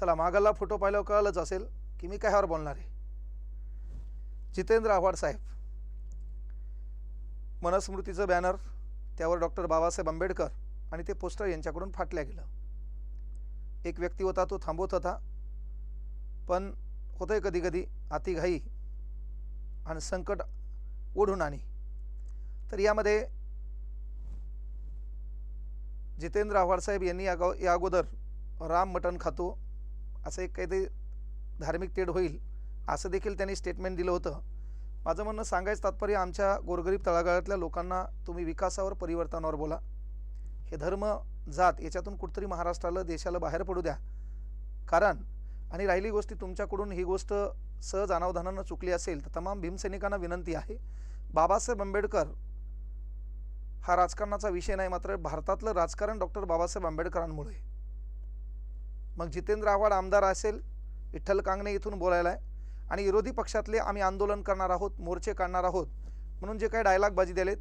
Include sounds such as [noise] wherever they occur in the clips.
चला मागाला फोटो पाहिल्यावर कळलंच असेल की मी काय ह्यावर बोलणार आहे. जितेंद्र आव्हाड साहेब मनस्मृतीचं बॅनर त्यावर डॉक्टर बाबासाहेब आंबेडकर आणि ते पोस्टर यांच्याकडून फाटल्या गेलं. एक व्यक्ती होता तो थांबवत होता. पण होतंय कधी कधी अतिघाई आणि संकट ओढून आणि. तर यामध्ये जितेंद्र आव्हाड साहेब यांनी या अगोदर राम मटण खातो असं एक काहीतरी धार्मिक तेढ होईल असं देखील त्यांनी स्टेटमेंट दिलं होतं. माझं म्हणणं सांगायचं तात्पर्य आमच्या गोरगरीब तळागाळातल्या लोकांना तुम्ही विकासावर परिवर्तनावर बोला. हे धर्म जात याच्यातून कुठतरी महाराष्ट्राला देशाला बाहेर पडू द्या. कारण आणि राहिली गोष्टी तुमच्याकडून ही गोष्ट सहज अनावधानानं चुकली असेल तर तमाम भीमसैनिकांना विनंती आहे. बाबासाहेब आंबेडकर हा राजकारणाचा विषय नाही मात्र भारतातलं राजकारण डॉक्टर बाबासाहेब आंबेडकरांमुळे. आहे. मग जितेंद्र आव्हाड आमदार असेल विठ्ठल कांगणे इथून बोलायला आहे आणि विरोधी पक्षातले आम्ही आंदोलन करणार आहोत मोर्चे काढणार आहोत म्हणून जे काही डायलॉगबाजी दिलेत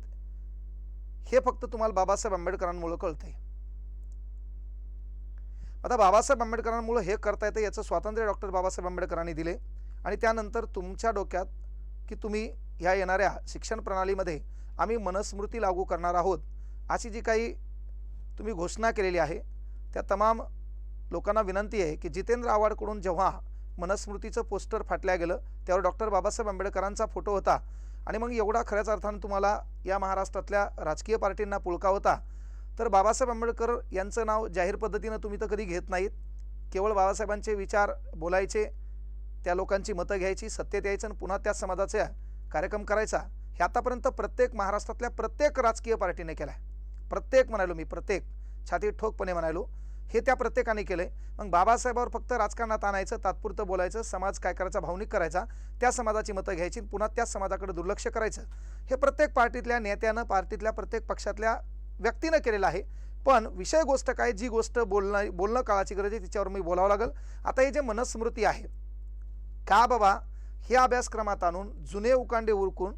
हे फक्त तुम्हाला बाबासाहेब आंबेडकरांमुळं कळतंय. आता बाबासाहेब आंबेडकरांमुळं हे करता येतं याचं स्वातंत्र्य डॉक्टर बाबासाहेब आंबेडकरांनी दिले. आणि त्यानंतर तुमच्या डोक्यात की तुम्ही ह्या येणाऱ्या शिक्षण प्रणालीमध्ये आम्ही मनस्मृती लागू करणार आहोत अशी जी काही तुम्ही घोषणा केलेली आहे त्या तमाम लोकांना विनंती आहे की जितेंद्र आव्हाडकडून जेव्हा मनस्मृतीचं पोस्टर फाटल्या गेलं त्यावर डॉक्टर बाबासाहेब आंबेडकरांचा फोटो होता. आणि मग एवढा खऱ्याच अर्थानं तुम्हाला या महाराष्ट्रातल्या राजकीय पार्टींना पुळका होता. तर बाबासाहेब आंबेडकर यांचं नाव जाहीर पद्धतीनं तुम्ही तर कधी घेत नाहीत. केवळ बाबासाहेबांचे विचार बोलायचे त्या लोकांची मतं घ्यायची सत्तेत यायचं आणि पुन्हा त्या समाजाचा कार्यक्रम करायचा हे आतापर्यंत प्रत्येक महाराष्ट्रातल्या प्रत्येक राजकीय पार्टीने केला आहे प्रत्येक म्हणालो मी प्रत्येक. छाती ठोकपणे म्हणालो. हे त्या प्रत्येकाने केलं आहे मग बाबासाहेबावर फक्त राजकारणात आणायचं तात्पुरतं बोलायचं समाज काय करायचा भावनिक करायचा त्या समाजाची मतं घ्यायची पुन्हा त्याच समाजाकडे दुर्लक्ष करायचं. हे प्रत्येक पार्टीतल्या नेत्यानं पार्टीतल्या प्रत्येक पक्षातल्या व्यक्तीनं केलेलं आहे. पण विषय गोष्ट काय जी गोष्ट बोलणं बोलणं काळाची गरज आहे तिच्यावर मी बोलावं लागेल. आता हे जे मनस्मृती आहे का बाबा हे अभ्यासक्रमात आणून जुने उकांडे उरकून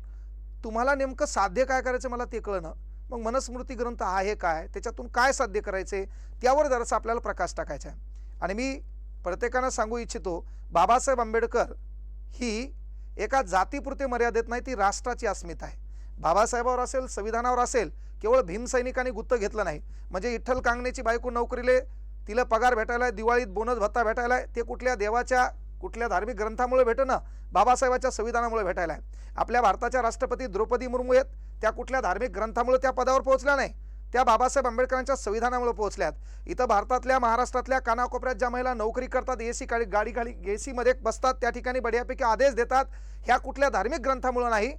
तुम्हाला नेमकं साध्य काय करायचं मला ते कळणं मग मनस्मृती ग्रंथ आहे काय? त्याच्यातून काय साध्य करायचे? त्यावर जरासा आपल्याला प्रकाश टाकायचा आहे. आणि मी प्रत्येकानं सांगू इच्छितो बाबासाहेब आंबेडकर ही एका जातीपुरते मर्यादित नाही ती राष्ट्राची अस्मिता आहे. बाबासाहेबावर असेल संविधानावर असेल केवळ भीमसैनिकांनी गुत्त घेतलं नाही. म्हणजे विठ्ठल कांगणेची बायको नोकरीले तिला पगार भेटायला आहे, दिवाळीत बोनस भत्ता भेटायला आहे, ते कुठल्या देवाच्या कुठल्या धार्मिक ग्रंथामुळे भेटणं? बाबासाहेबाच्या संविधानामुळे भेटायला आहे. आपल्या भारताच्या राष्ट्रपती द्रौपदी मुर्मू आहेत. त्या कुठल्या धार्मिक ग्रंथामुळे त्या पदावर पोहोचल्या नाही? त्या बाबासाहेब आंबेडकरांच्या संविधानामुळे पोहोचल्यात. इथं भारतातल्या महाराष्ट्रातल्या कानाकोपऱ्यात ज्या महिला नोकरी करतात ए सी गाडी गाडी गाडी ए सीमध्ये बसतात त्या ठिकाणी बढ्यापैकी आदेश देतात ह्या कुठल्या धार्मिक ग्रंथामुळे नाही?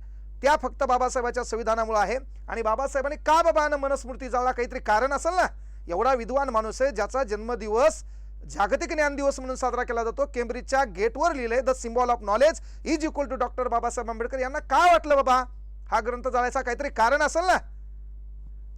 त्या फक्त बाबासाहेबाच्या संविधानामुळे आहे. आणि बाबासाहेबांनी का बाबानं मनस्मृती जाळला? काहीतरी कारण असेल ना? एवढा विद्वान माणूस आहे ज्याचा जन्मदिवस जागतिक ज्ञान दिवस म्हणून साजरा केला जातो. केम्ब्रिजच्या गेटवर लिहिलंय the symbol of knowledge is equal to doctor Babasaheb Ambedkar. यांना काय वाटलं बाबा? हा ग्रंथ जाळायचा काहीतरी कारण असेल ना?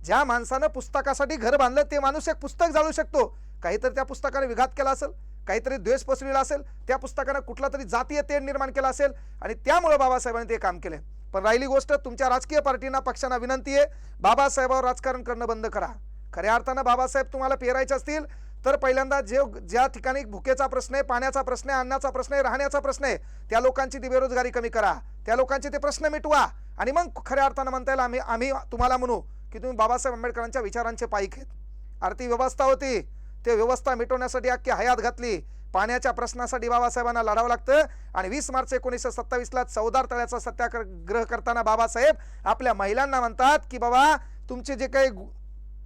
ज्या माणसानं पुस्तकासाठी घर बांधलं ते माणूस एक पुस्तक जाळू शकतो. काहीतरी त्या पुस्तकाने विघात केला असेल काहीतरी द्वेष पसरविला असेल त्या पुस्तकानं कुठला तरी जातीय तेढ निर्माण केला असेल आणि त्यामुळे बाबासाहेबांनी ते काम केले. पण राहिली गोष्ट तुमच्या राजकीय पार्टींना पक्षांना विनंती आहे बाबासाहेबावर राजकारण करणं बंद करा. खऱ्या अर्थानं बाबासाहेब तुम्हाला पेरायचे असतील तर पहिल्यांदा जे ज्या ठिकाणी भुकेचा प्रश्न आहे पाण्याचा प्रश्न आहे अन्नाचा प्रश्न आहे राहण्याचा प्रश्न आहे त्या लोकांची ती बेरोजगारी कमी करा. त्या लोकांचे ते प्रश्न मिटवा. आणि मग खऱ्या अर्थानं म्हणता येईल आम्ही आम्ही तुम्हाला म्हणू की तुम्ही बाबासाहेब आंबेडकरांच्या विचारांचे पाईक आहेत आरती व्यवस्था होती. ते व्यवस्था मिटवण्यासाठी अख्खी हयात घातली. पाण्याच्या प्रश्नासाठी बाबासाहेबांना लढावं लागतं. आणि वीस मार्च एकोणीसशे सत्तावीसला चौदार तळ्याचा सत्याग्रह करताना बाबासाहेब आपल्या महिलांना म्हणतात की बाबा तुमचे जे काही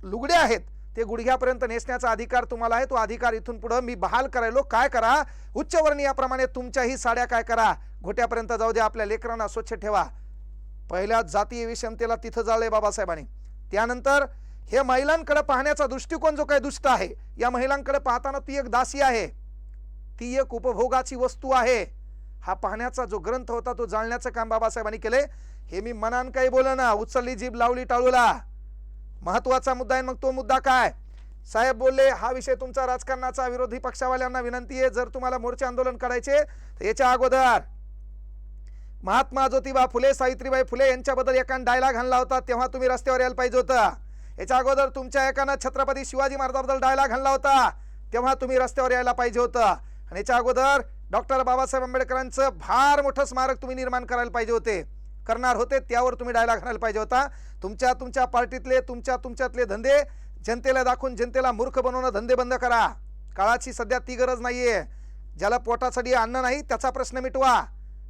लुगडे आहेत ते गुडघ्यापर्यंत नेसण्याचा अधिकार तुम्हाला आहे. तो अधिकार इथून पुढं मी बहाल करायलो. काय करा? उच्चवर्णीयाप्रमाणे तुमच्याही साड्या काय करा? घोट्यापर्यंत जाऊ द्या. आपल्या लेकरांना स्वच्छ ठेवा. पहिल्या जातीय विषमतेला तिथं जाळले बाबासाहेबांनी. त्यानंतर हे महिलांकडे पाहण्याचा दृष्टिकोन जो काही दुष्ट आहे या महिलांकडे पाहताना ती एक दासी आहे. ती एक उपभोगाची वस्तू आहे. हा पाहण्याचा जो ग्रंथ होता तो जाळण्याचं काम बाबासाहेबांनी केले हे मी मनान काही बोल ना उचलली जीभ लावली टाळूला. महत्त्वाचा मुद्दा आहे मग तो मुद्दा काय? साहेब बोलले हा विषय तुमचा राजकारणाचा विरोधी पक्षावाल्यांना विनंती आहे जर तुम्हाला मोर्चे आंदोलन करायचे तर याच्या अगोदर महात्मा ज्योतिबा फुले सावित्रीबाई फुले यांच्याबद्दल एकानं डायलॉग आणला होता तेव्हा तुम्ही रस्त्यावर यायला पाहिजे होतं. याच्या अगोदर तुमच्या एकानं छत्रपती शिवाजी महाराजाबद्दल डायलॉग आणला होता तेव्हा तुम्ही रस्त्यावर यायला पाहिजे होतं. आणि याच्या अगोदर डॉक्टर बाबासाहेब आंबेडकरांचं फार मोठं स्मारक तुम्ही निर्माण करायला पाहिजे होते. करणार होते त्यावर तुम्ही डायलॉग आणायला पाहिजे होता. तुमच्या तुमच्या पार्टीतले तुमच्या तुमच्यातले धंदे जनतेला दाखवून जनतेला मूर्ख बनवणं धंदे बंद करा. काळाची सध्या ती गरज नाही आहे ज्याला पोटासाठी अन्न नाही त्याचा प्रश्न मिटवा.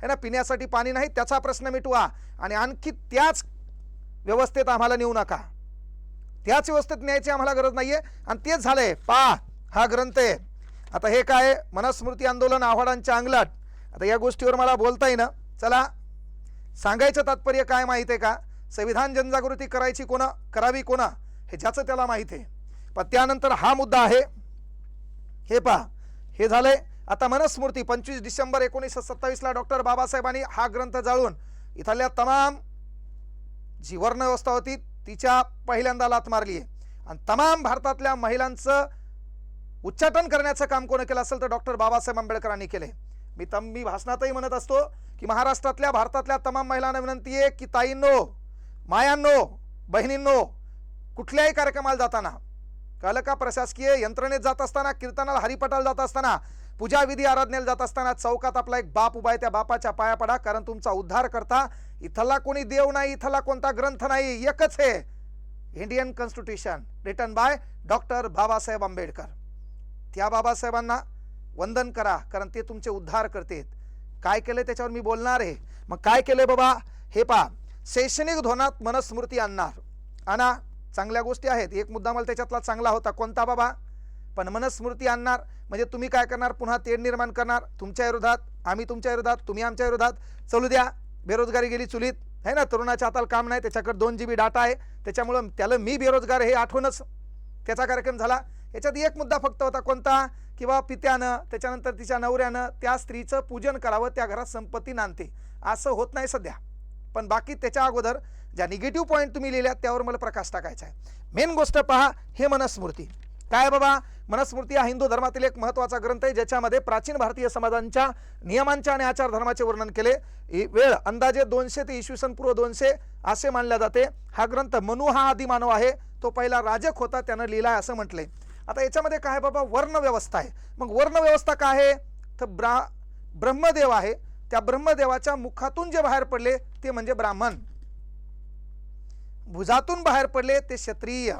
है ना? पिण्यासाठी पाणी नाही त्याचा प्रश्न मिटवा. आणि आणखी त्याच व्यवस्थेत आम्हाला नेऊ नका. त्याच व्यवस्थेत न्यायची आम्हाला गरज नाही आहे आणि तेच झालं आहे पा हा ग्रंथ आहे. आता हे काय मनस्मृती आंदोलन आव्हाडांच्या अंगलाट आता या गोष्टीवर मला बोलता येईना. चला सांगायचं तात्पर्य काय माहिती आहे का? संविधान जनजागृती करायची कोणा? करावी कोणा? हे ज्याचं त्याला माहिती आहे. पण त्यानंतर हा मुद्दा आहे. हे पहा. हे झालंय. आता मनस्मृती पंचवीस डिसेंबर एकोणीसशे सत्तावीसला डॉक्टर बाबासाहेबांनी हा ग्रंथ जाळून इथल्या तमाम जी वर्णव्यवस्था होती तिच्या पहिल्यांदा लात मारली आहे. आणि तमाम भारतातल्या महिलांचं उच्चाटन करण्याचं काम कोणी केलं असेल तर डॉक्टर बाबासाहेब आंबेडकरांनी केले मी तम मी भाषणातही म्हणत असतो की महाराष्ट्रातल्या भारतातल्या तमाम महिलांना विनंती आहे की ताईंनो मायांनो बहिणींनो कुठल्याही कार्यक्रमाला जाताना कळलं का प्रशासकीय यंत्रणेत जात असताना कीर्तनाला हरिपटाला जात असताना पूजा विधी आराधनेला जात असताना चौकात आपला एक बाप उभा आहे त्या बापाच्या पाया पडा कारण तुमचा उद्धार करता इथला कोणी देव नाही इथला कोणता ग्रंथ नाही एकच आहे. Indian constitution written by doctor Babasaheb Ambedkar. त्या बाबासाहेबांना वंदन करा कारण ते तुमचे उद्धार करतेत. काय केलं त्याच्यावर मी बोलणार आहे. मग काय केलं बाबा? हे पहा शैक्षणिक धोरणात मनस्मृती आणणार. आणा चांगल्या गोष्टी आहेत. एक मुद्दा मला त्याच्यातला चांगला होता. कोणता बाबा? पण मनस्मृती आणणार. म्हणजे तुम्ही काय करणार? पुन्हा तेढ निर्माण करणार. तुमच्या विरोधात आम्ही तुमच्या विरोधात तुम्ही आमच्या विरोधात. चलू द्या. बेरोजगारी गेली चुलीत. आहे ना? तरुणाच्या हाताला काम नाही. त्याच्याकडे दोन जी बी डाटा आहे. त्याच्यामुळं त्याला मी बेरोजगार हे आठवणच. त्याचा कार्यक्रम झाला. याच्यात एक मुद्दा फक्त होता. कोणता? किंवा पित्यानं त्याच्यानंतर तिच्या नवऱ्यानं त्या स्त्रीचं पूजन करावं त्या घरात संपत्ती नांदते. असं होत नाही सध्या. पण बाकी त्याच्या अगोदर ज्या निगेटिव्ह पॉईंट तुम्ही लिहिल्यात त्यावर मला प्रकाश टाकायचा आहे. मेन गोष्ट पहा हे मनस्मृती. काय बाबा? मनस्मृती हा हिंदू धर्मातील एक महत्त्वाचा ग्रंथ आहे ज्याच्यामध्ये प्राचीन भारतीय समाजांच्या नियमांच्या आणि आचार धर्माचे वर्णन केले. वेळ अंदाजे दोनशे ते इसवी सन पूर्व दोनशे असे मानल्या जाते. हा ग्रंथ मनु हा आदिमानव आहे. तो पहिला राजक होता त्यानं लिहिला आहे असं म्हटलंय. आता याच्यामध्ये काय आहे बाबा? वर्ण व्यवस्था आहे. मग वर्ण व्यवस्था काय आहे? तर ब्रा ब्रह्मदेव आहे. त्या ब्रह्मदेवाच्या मुखातून जे बाहेर पडले ते म्हणजे ब्राह्मण. भुजातून बाहेर पडले ते क्षत्रिय.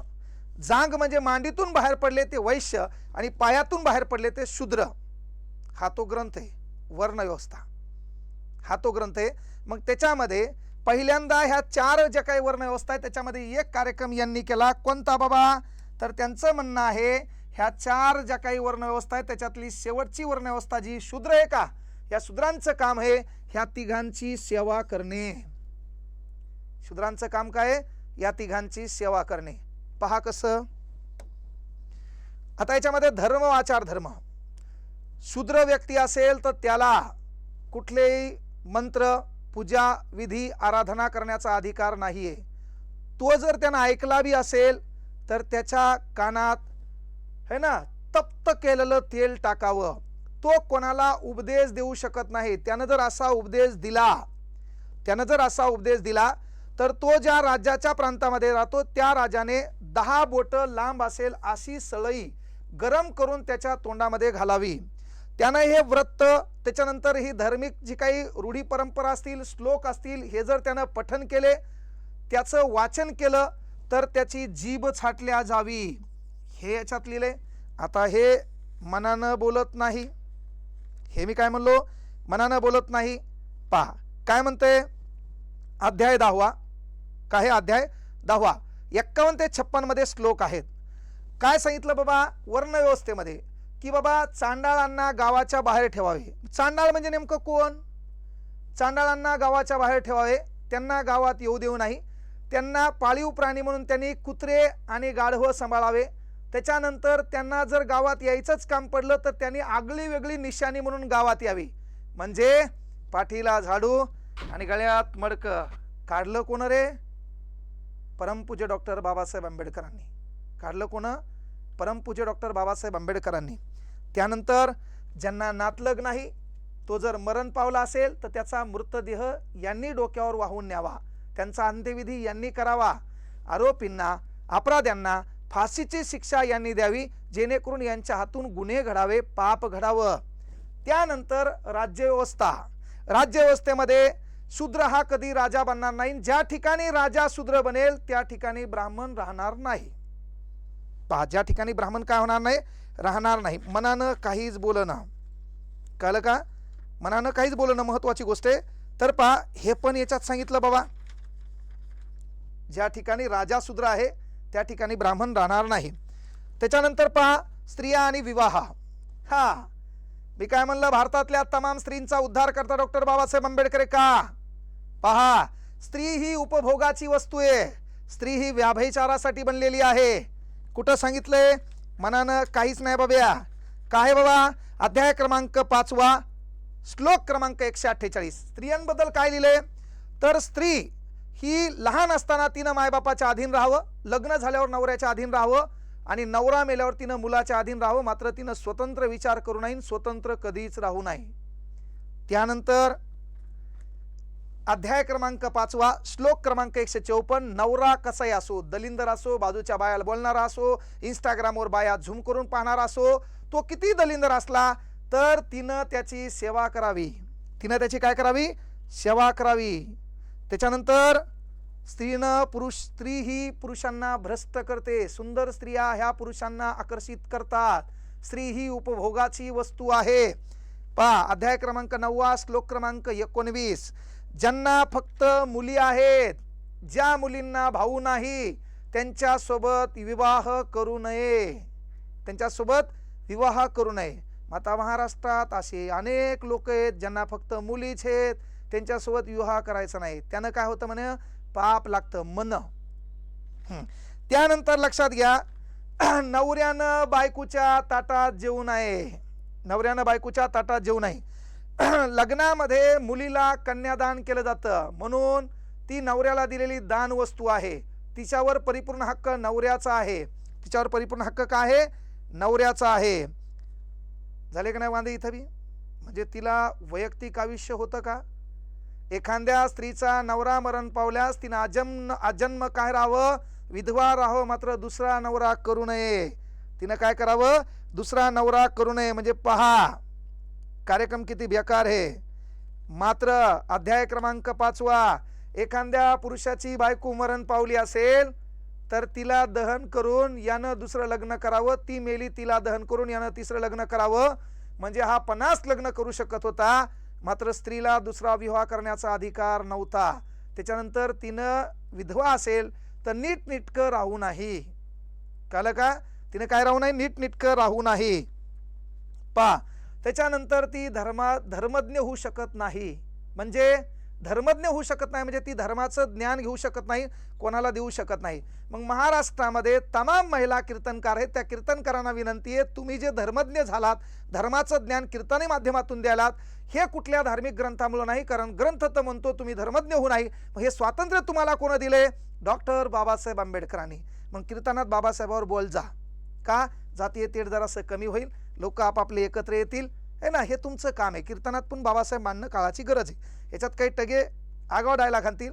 जांग म्हणजे मांडीतून बाहेर पडले ते वैश्य. आणि पायातून बाहेर पडले ते शूद्र. हा तो ग्रंथ आहे. वर्णव्यवस्था. हा तो ग्रंथ आहे. मग त्याच्यामध्ये पहिल्यांदा ह्या चार ज्या काही वर्णव्यवस्था आहे त्याच्यामध्ये एक कार्यक्रम यांनी केला. कोणता बाबा? तर त्यांचं म्हणणं आहे ह्या चार ज्या काही वर्णव्यवस्था आहे त्याच्यातली शेवटची वर्णव्यवस्था जी शूद्र आहे का? या शूद्रांचं काम आहे ह्या तिघांची सेवा करणे. शूद्रांचं काम काय? आहे? या तिघांची सेवा करणे. पहा कसं. आता याच्यामध्ये धर्म आचार धर्म. शूद्र व्यक्ती असेल तर त्याला कुठलेही मंत्र पूजा विधी आराधना करण्याचा अधिकार नाही आहे तो जर त्यांना ऐकला बी असेल तर त्याच्या कानात है ना तप्त केलेलं तेल टाकावं. तो कोणाला उपदेश देऊ शकत नाही. त्यानं जर असा उपदेश दिला त्यानं जर असा उपदेश दिला तर तो ज्या राज्याच्या प्रांतामध्ये राहतो त्या राजाने दहा बोटं लांब असेल अशी सळई गरम करून त्याच्या तोंडामध्ये घालावी. त्यानं हे व्रत त्याच्यानंतर ही धार्मिक जी काही रूढी परंपरा असतील श्लोक असतील हे जर त्यानं पठन केले त्याचं वाचन केलं तर त्याची जीभ छाटल्या जावी. हे याच्यात लिहिले आता हे मनानं बोलत नाही. हे मी काय म्हणलो? मनानं बोलत नाही. पहा काय म्हणते अध्याय दहावा. काय हे अध्याय दहावा. एक्कावन्न ते छप्पनमध्ये श्लोक आहेत. काय सांगितलं बाबा? वर्णव्यवस्थेमध्ये की बाबा चांडाळांना गावाच्या बाहेर ठेवावे. चांडाळ म्हणजे नेमकं कोण? चांडाळांना गावाच्या बाहेर ठेवावे. त्यांना गावात येऊ देऊ नाही. त्यांना पाळीव प्राणी म्हणून त्यांनी कुत्रे आणि गाढवं सांभाळावे. त्याच्यानंतर त्यांना जर गावात यायचंच काम पडलं तर त्यांनी आगळी वेगळी निशाणी म्हणून गावात यावी. म्हणजे पाठीला झाडू आणि गळ्यात मडकं. काढलं कोण रे? परमपूज्य डॉक्टर बाबासाहेब आंबेडकरांनी. काढलं कोण? परमपूज्य डॉक्टर बाबासाहेब आंबेडकरांनी. त्यानंतर ज्यांना नातलग नाही तो जर मरण पावला असेल तर त्याचा मृतदेह यांनी डोक्यावर वाहून न्यावा. त्यांचा अंत्यविधी यांनी करावा. आरोपींना अपराध्यांना फाशीची शिक्षा यांनी द्यावी जेणेकरून यांच्या हातून गुन्हे घडावे पाप घडावं. त्यानंतर राज्यव्यवस्था. राज्यव्यवस्थेमध्ये शूद्र हा कधी राजा बनणार नाही. ज्या ठिकाणी राजा शूद्र बनेल त्या ठिकाणी ब्राह्मण राहणार नाही. पहा ज्या ठिकाणी ब्राह्मण काय होणार नाही? राहणार नाही. मनानं काहीच बोलणं. कळलं का? मनानं काहीच बोलणं महत्त्वाची गोष्ट आहे. तर पहा हे पण याच्यात सांगितलं बाबा. ज्या ठिकाणी राजा आहे त्या ठिकाणी ब्राह्मण राहणार नाही. त्याच्यानंतर पहा स्त्रिया आणि विवाह. हा. मी काय म्हणलं भारतातल्या तमाम स्त्रींचा उद्धार करता डॉक्टर बाबासाहेब आंबेडकर का? पहा स्त्री ही उपभोगाची वस्तू आहे. स्त्री ही व्याभचारासाठी बनलेली आहे. कुठं सांगितलंय? मनानं काहीच नाही बाब्या. काय बाबा? अध्याय क्रमांक पाचवा श्लोक क्रमांक एकशे अठ्ठेचाळीस. स्त्रियांबद्दल काय लिहिलंय? तर स्त्री ही लहान असताना तिनं मायबापाच्या अधीन राहावं लग्न झाल्यावर नवऱ्याच्या अधीन राहावं आणि नवरा मेल्यावर तिनं मुलाच्या अधीन राहावं मात्र तिनं स्वतंत्र विचार करू नाही स्वतंत्र कधीच राहू नये. त्यानंतर अध्याय क्रमांक पाचवा श्लोक क्रमांक एकशे चौपन्न नवरा कसाही असो दलिंदर असो बाजूच्या बायाला बोलणारा असो इंस्टाग्रामवर बाया झूम करून पाहणारा असो तो किती दलिंदर असला तर तिनं त्याची सेवा करावी. तिनं त्याची काय करावी? सेवा करावी. त्याच्यानंतर स्त्रीनं पुरुष स्त्री ही पुरुषांना भ्रष्ट करते. सुंदर स्त्रिया ह्या पुरुषांना आकर्षित करतात. स्त्री ही उपभोगाची वस्तू आहे. पहा अध्याय क्रमांक नववा श्लोक क्रमांक एकोणवीस. ज्यांना फक्त मुली आहेत ज्या मुलींना भाऊ नाही त्यांच्यासोबत विवाह करू नये. त्यांच्यासोबत विवाह करू नये. माता महाराष्ट्रात असे अनेक लोक आहेत ज्यांना फक्त मुलीच आहेत. त्यांच्यासोबत विवाह करायचा नाही. त्यानं काय होतं म्हणे? पाप लागतं मन. त्यानंतर लक्षात घ्या [clears throat] नवऱ्यानं बायकोच्या ताटात जेवू नये. नवऱ्यानं बायकोच्या ताटात जेवू नये. [clears throat] लग्नामध्ये मुलीला कन्यादान केलं जातं. म्हणून ती नवऱ्याला दिलेली दान वस्तू आहे. तिच्यावर परिपूर्ण हक्क नवऱ्याचा आहे. तिच्यावर परिपूर्ण हक्क काय आहे? नवऱ्याचा आहे. झाले का नाही वांदे इथं बी? म्हणजे तिला वैयक्तिक आयुष्य होतं का? एखाद्या स्त्रीचा नवरा मरण पावल्यास तिनं अजन्म अजन्म काय राहावं? विधवा राहावं मात्र दुसरा नवरा करू नये. तिनं काय करावं? दुसरा नवरा करू नये. म्हणजे पहा कार्यक्रम किती बेकार आहे. मात्र अध्याय क्रमांक पाचवा एखाद्या पुरुषाची बायको मरण पावली असेल तर तिला दहन करून यानं दुसरं लग्न करावं. ती मेली तिला दहन करून यानं तिसरं लग्न करावं. म्हणजे हा पन्नास लग्न करू शकत होता. मात्र स्त्रीला दुसरा विवाह करण्याचा अधिकार नव्हता. त्याच्यानंतर तिनं विधवा असेल तर नीटनिटकं राहू नाही. कालं का? तिनं काय राहू नाही? नीटनिटकं राहू नाही. पा त्याच्यानंतर ती धर्मा धर्मज्ञ होऊ शकत नाही. म्हणजे धर्मज्ञ होऊ शकत नाही म्हणजे ती धर्माचं ज्ञान घेऊ शकत नाही कोणाला देऊ शकत नाही. मग महाराष्ट्रामध्ये तमाम महिला कीर्तनकार आहेत त्या कीर्तनकारांना विनंती आहे तुम्ही जे धर्मज्ञ झालात धर्माचं ज्ञान कीर्तनी माध्यमातून द्यालात हे कुठल्या धार्मिक ग्रंथामुळं नाही कारण ग्रंथ तर म्हणतो तुम्ही धर्मज्ञ होऊ नाही मग हे स्वातंत्र्य तुम्हाला कोण दिले डॉक्टर बाबासाहेब आंबेडकरांनी. मग कीर्तनात बाबासाहेबावर बोल जा. का? जातीय तेढ जरासं कमी होईल लोक आपापले एकत्र येतील हे ना? हे तुमचं काम आहे. कीर्तनात पण बाबासाहेब मानणं काळाची गरज आहे. याच्यात काही टगे आगाव डायलॉग आणतील.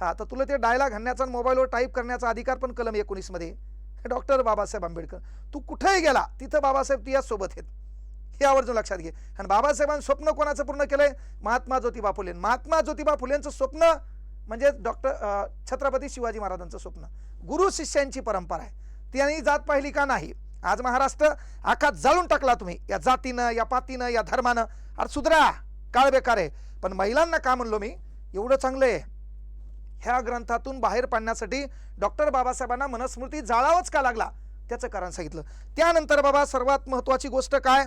हां तर तुला ते डायलॉग आणण्याचा आणि मोबाईलवर टाईप करण्याचा अधिकार पण कलम एकोणीसमध्ये डॉक्टर बाबासाहेब आंबेडकर तू कुठेही गेला तिथं बाबासाहेब तुझ्या सोबत आहेत. हे आवर्जून लक्षात घे. आणि बाबासाहेबांनी स्वप्न कोणाचं पूर्ण केलंय? महात्मा ज्योतिबा फुले. महात्मा ज्योतिबा फुलेंचं स्वप्न म्हणजे डॉक्टर छत्रपती शिवाजी महाराजांचं स्वप्न. गुरु शिष्यांची परंपरा आहे. त्यांनी जात पाहिली का नाही? आज महाराष्ट्र आखात जाळून टाकला तुम्ही. या जातीनं या पातीनं या धर्मानं. अरे सुधरा काळ बेकार आहे. पण महिलांना का म्हणलो मी? एवढं चांगलं आहे ह्या ग्रंथातून बाहेर पाडण्यासाठी डॉक्टर बाबासाहेबांना मनस्मृती जाळावंच का लागला? त्याचं कारण सांगितलं. त्यानंतर बाबा सर्वात महत्वाची गोष्ट काय?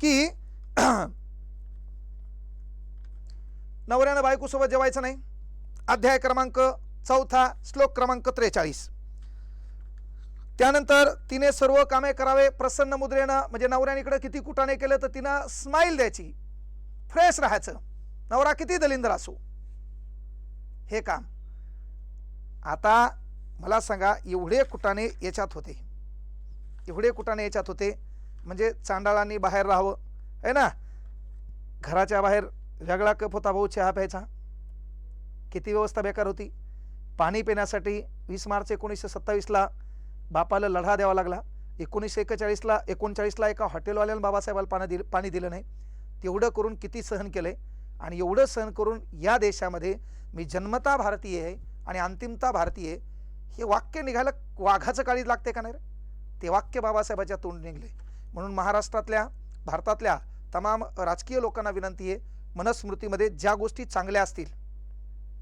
की [clears throat] नवऱ्यानं बायकोसोबत जेवायचं नाही. अध्याय क्रमांक चौथा श्लोक क्रमांक त्रेचाळीस. त्यानंतर तिने सर्व कामे करावे प्रसन्न मुद्रेनं म्हणजे नवऱ्यानीकडे किती कुटाने केलं तर तिनं स्माईल द्यायची. फ्रेश राहायचं. नवरा किती दलिंदर असो. हे काम. आता मला सांगा एवढे कुटाने याच्यात होते. एवढे कुटाने याच्यात होते म्हणजे चांडाळांनी बाहेर राहावं. आहे ना? घराच्या बाहेर वेगळा कप होता भाऊ चहा प्यायचा. किती व्यवस्था बेकार होती. पाणी पिण्यासाठी वीस मार्च एकोणीसशे सत्तावीसला बापाला लढा द्यावा लागला. एकोणीसशे एकेचाळीसला एकोणचाळीसला एका हॉटेलवाल्यानं बाबासाहेबाला पाणी दिलं पाणी दिलं नाही. तेवढं करून किती सहन केलं? आणि एवढं सहन करून या देशामध्ये मी जन्मता भारतीय आहे आणि अंतिमता भारतीय आहे हे वाक्य निघायला वाघाचं काळी लागते का नाही रे? ते वाक्य बाबासाहेबाच्या तोंड निघले. म्हणून महाराष्ट्रातल्या भारतातल्या तमाम राजकीय लोकांना विनंती आहे मनस्मृतीमध्ये ज्या गोष्टी चांगल्या असतील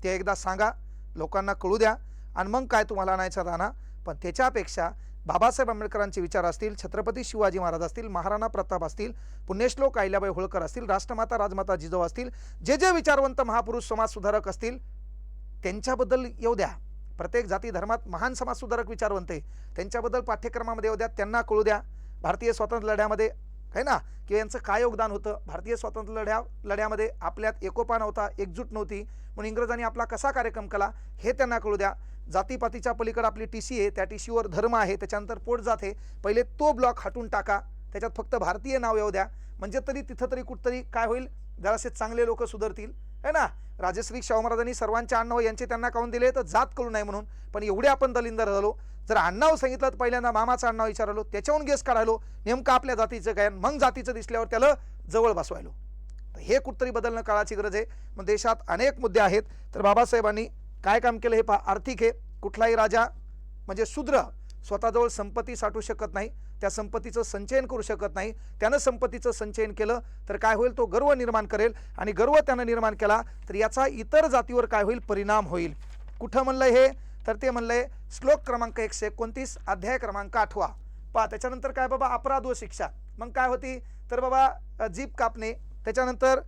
त्या एकदा सांगा लोकांना कळू द्या. आणि मग काय तुम्हाला आणायचा राहणार पण त्याच्यापेक्षा बाबासाहेब आंबेडकरांचे विचार असतील छत्रपती शिवाजी महाराज असतील महाराणा प्रताप असतील पुण्यश्लोक अहिल्याबाई होळकर असतील राष्ट्रमाता राजमाता जिजाऊ असतील जे जे विचारवंत महापुरुष समाजसुधारक असतील त्यांच्याबद्दल येऊ द्या. प्रत्येक जाती धर्मात महान समाजसुधारक विचारवंत आहे. त्यांच्याबद्दल पाठ्यक्रमामध्ये येऊ द्या त्यांना कळू द्या. भारतीय स्वातंत्र्य लढ्यामध्ये आहे ना? की यांचं काय योगदान होतं? भारतीय स्वातंत्र्य लढ्या लढ्यामध्ये आपल्यात एकोपा नव्हता एकजूट नव्हती. म्हणून इंग्रजांनी आपला कसा कार्यक्रम केला हे त्यांना कळू द्या. जातीपातीच्या पलीकडे आपली टी सी आहे त्या टी सीवर धर्म आहे त्याच्यानंतर पोट जात आहे. पहिले तो ब्लॉक हटून टाका त्याच्यात फक्त भारतीय नाव येऊ द्या. म्हणजे तरी तिथं तरी कुठतरी काय होईल? जरासे चांगले लोक सुधारतील. है ना? राजश्री शाहू महाराजांनी सर्वांचे अण्णाव यांचे त्यांना काऊन दिले? तर जात कळू नये म्हणून. पण एवढे आपण दलिंदर झालो जर अण्णाव सांगितलं तर पहिल्यांदा मामाचं अण्णाव विचारलो त्याच्याहून गेस काढायलो नेमकं आपल्या जातीचं काय? मग जातीचं दिसल्यावर त्याला जवळ बसवायलो. तर हे कुठतरी बदलणं काळाची गरज आहे. मग देशात अनेक मुद्दे आहेत. तर बाबासाहेबांनी काय काम केलं हे पहा. आर्थिक आहे कुठलाही राजा म्हणजे शूद्र स्वतःजवळ संपत्ती साठू शकत नाही. त्या संपत्तीचं संचयन करू शकत नाही. त्यानं संपत्तीचं संचयन केलं तर काय होईल? तो गर्व निर्माण करेल आणि गर्व त्यानं निर्माण केला तर याचा इतर जातीवर काय होईल? परिणाम होईल. कुठं म्हणलंय हे? तर ते म्हणलंय श्लोक क्रमांक एकशे एकोणतीस अध्याय क्रमांक आठवा. पहा त्याच्यानंतर काय बाबा? अपराध व शिक्षा. मग काय होती? तर बाबा जीप जीभ कापणे. त्याच्यानंतर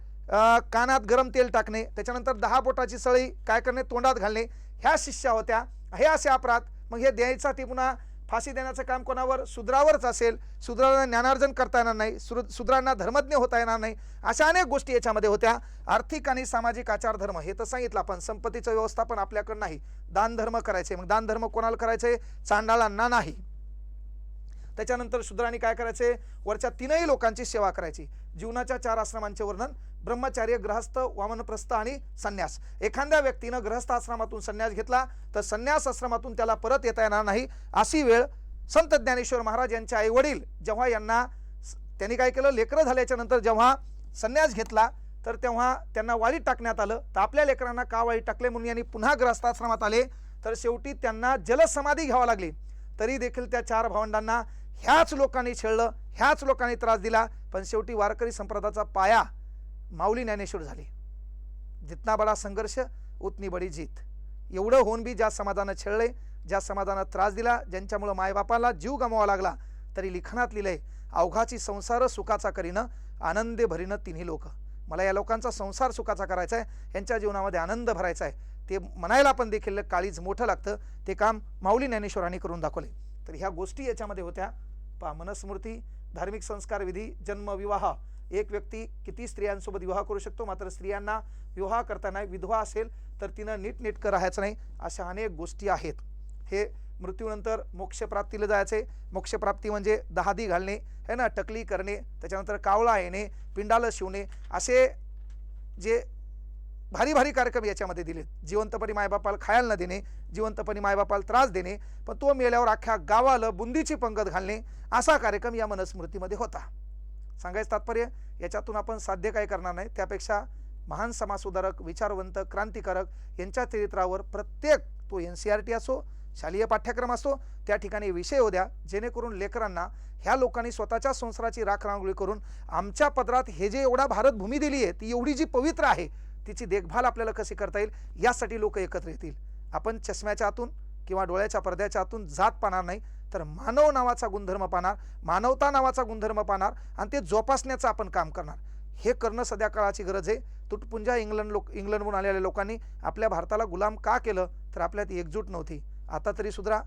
कानात गरम तेल टाकणे त्याच्यानंतर दहा बोटाची सळी काय करणे तोंडात घालणे ह्या शिष्या होत्या. हे असे अपराध. मग हे द्यायचा पुन्हा फाशी देण्याचं काम कोणावर? शूद्रावरच असेल. शूद्रांना ज्ञानार्जन करता येणार नाही. शूद्र शूद्रांना धर्मज्ञ होता येणार नाही. अशा अनेक गोष्टी याच्यामध्ये होत्या. आर्थिक आणि सामाजिक आचार धर्म हे तर सांगितलं आपण. संपत्तीचं व्यवस्थापन आपल्याकडं नाही. दानधर्म करायचे. मग दानधर्म कोणाला करायचे? चांडाळांना नाही. त्याच्यानंतर शूद्रांनी काय करायचे? वरच्या तीनही लोकांची सेवा करायची. जीवनाच्या चार आश्रमांचे वर्णन ब्रह्मचार्य ग्रहस्थ वामनप्रस्थ आणि संन्यास. एखाद्या व्यक्तीनं ग्रहस्थ आश्रमातून संन्यास घेतला तर संन्यास आश्रमातून त्याला परत येता येणार नाही अशी वेळ संत ज्ञानेश्वर महाराज यांचे आई वडील जेव्हा यांना स- त्यांनी काय केलं? लेकरं झाल्याच्यानंतर जेव्हा संन्यास घेतला तर तेव्हा त्यांना वाळीत टाकण्यात आलं. तर आपल्या लेकरांना का वाळीत टाकले? म्हणून यांनी पुन्हा ग्रहस्थाश्रमात आले. तर शेवटी त्यांना जलसमाधी घ्यावा लागली. तरी देखील त्या चार भावंडांना ह्याच लोकांनी छेळलं ह्याच लोकांनी त्रास दिला पण शेवटी वारकरी संप्रदायाचा पाया माऊली ज्ञानेश्वर झाली. जितना बडा संघर्ष उतनी बडी जीत. एवढं होऊन बी ज्या समाजानं छेळले ज्या समाजानं त्रास दिला ज्यांच्यामुळं मायबापाला जीव गमवावा लागला तरी लिखाणात लिहिलंय अवघाची संसार सुखाचा करीनं आनंदे भरीनं तिन्ही लोक. मला या लोकांचा संसार सुखाचा करायचा आहे यांच्या जीवनामध्ये आनंद भरायचा आहे ते म्हणायला पण देखील काळीज मोठं लागतं ते काम माऊली ज्ञानेश्वरांनी करून दाखवले तर ह्या गोष्टी याच्यामध्ये होत्या. पहा मनस्मृती धार्मिक संस्कार विधी जन्म विवाह. एक व्यक्ती किती स्त्रियांसोबत विवाह करू शकतो? मात्र स्त्रियांना विवाह करताना विधवा असेल तर तिनं नीटनेटकं राहायचं नाही अशा अनेक गोष्टी आहेत. हे मृत्यूनंतर मोक्षप्राप्तीला जायचे. मोक्षप्राप्ती म्हणजे दहादी घालणे है ना? टकली करणे त्याच्यानंतर कावळा येणे पिंडाला शिवणे असे जे भारी भारी कार्यक्रम याच्यामध्ये दिलेत. जिवंतपणी मायबापाला खायला न देणे जिवंतपणी मायबापाला त्रास देणे पण तो मेल्यावर अख्ख्या गावाला बुंदीची पंगत घालणे असा कार्यक्रम या मनस्मृतीमध्ये होता. सांगायचं तात्पर्य याच्यातून आपण साध्य काय करणार नाही. त्यापेक्षा महान समाजसुधारक विचारवंत क्रांतिकारक यांच्या चरित्रावर प्रत्येक तो एन सी आर टी असो शालेय पाठ्यक्रम असो त्या ठिकाणी विषय होद्या जेणेकरून लेकरांना ह्या लोकांनी स्वतःच्या संसाराची राखरांगोळी करून आमच्या पदरात हे जे एवढा भारत भूमी दिली आहे ती एवढी जी पवित्र आहे तिची देखभाल आपल्याला कशी करता येईल यासाठी लोक एकत्र येतील. आपण चष्म्याच्या आतून किंवा डोळ्याच्या पडद्याच्या आतून जात पाहणार नाही तर मानव नावाचा गुणधर्म पाहणार मानवता नावाचा गुणधर्म पाहणार आणि ते जोपासण्याचं आपण काम करणार. हे करणं सध्या काळाची गरज आहे. तुटपुंजा इंग्लंड लोक इंग्लंडहून आलेल्या लोकांनी आपल्या भारताला गुलाम का केलं तर आपल्यात एकजूट नव्हती. आता तरी सुधरा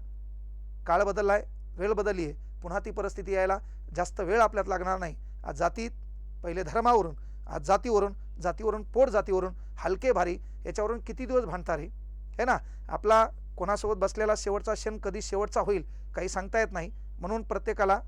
काळ बदलला आहे वेळ बदलली आहे पुन्हा ती परिस्थिती यायला जास्त वेळ आपल्यात लागणार नाही. आज जातीत पहिले धर्मावरून आज जातीवरून जातीवरून पोट जातीवरून हलके भारी याच्यावरून किती दिवस भांडता रे है ना? आपला कोणासोबत बसलेला शेवटचा क्षण कधी शेवटचा होईल काही सांगता येत नाही. म्हणून प्रत्येकाला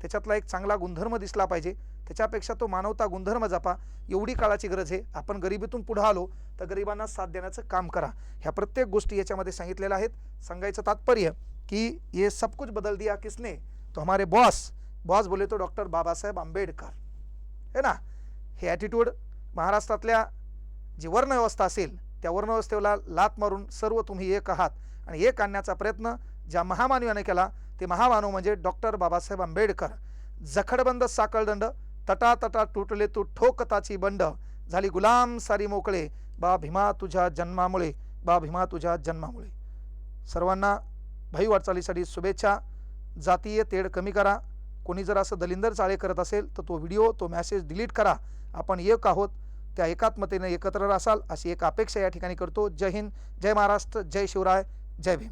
त्याच्यातला एक चांगला गुणधर्म दिसला पाहिजे. त्याच्यापेक्षा तो मानवता गुणधर्म जपा. एवढी काळाची गरज आहे. आपण गरिबीतून पुढं आलो तर गरिबांना साथ देण्याचं काम करा. ह्या प्रत्येक गोष्टी याच्यामध्ये सांगितलेल्या आहेत. सांगायचं तात्पर्य की ये सब कुछ बदल दिया किसने? तो हमारे बॉस बॉस बोले तो डॉक्टर बाबासाहेब आंबेडकर. है ना? हे ॲटिट्यूड महाराष्ट्रातल्या जी वर्णव्यवस्था असेल त्या वर्णव्यवस्थेला लात मारून सर्व तुम्ही एक आहात आणि एक आणण्याचा प्रयत्न ज्या महामानवाने केला ते महामानव म्हणजे डॉक्टर बाबासाहेब आंबेडकर. जखडबंद साकळदंड तटा तटा तुटले तू ठोकताची बंड. झाली गुलाम सारी मोकळे बा भीमा तुझ्या जन्मामुळे बा भीमा तुझ्या जन्मामुळे. सर्वांना भाई वाटचालीसाठी शुभेच्छा. जातीय तेढ कमी करा. कोणी जर असं दलिंदर चाळे करत असेल तर तो व्हिडिओ तो मॅसेज डिलीट करा. आपण एक आहोत. त्या एकात्मतेने एकत्र असाल अशी एक अपेक्षा या ठिकाणी करतो. जय हिंद जय महाराष्ट्र जय शिवराय जय भीम.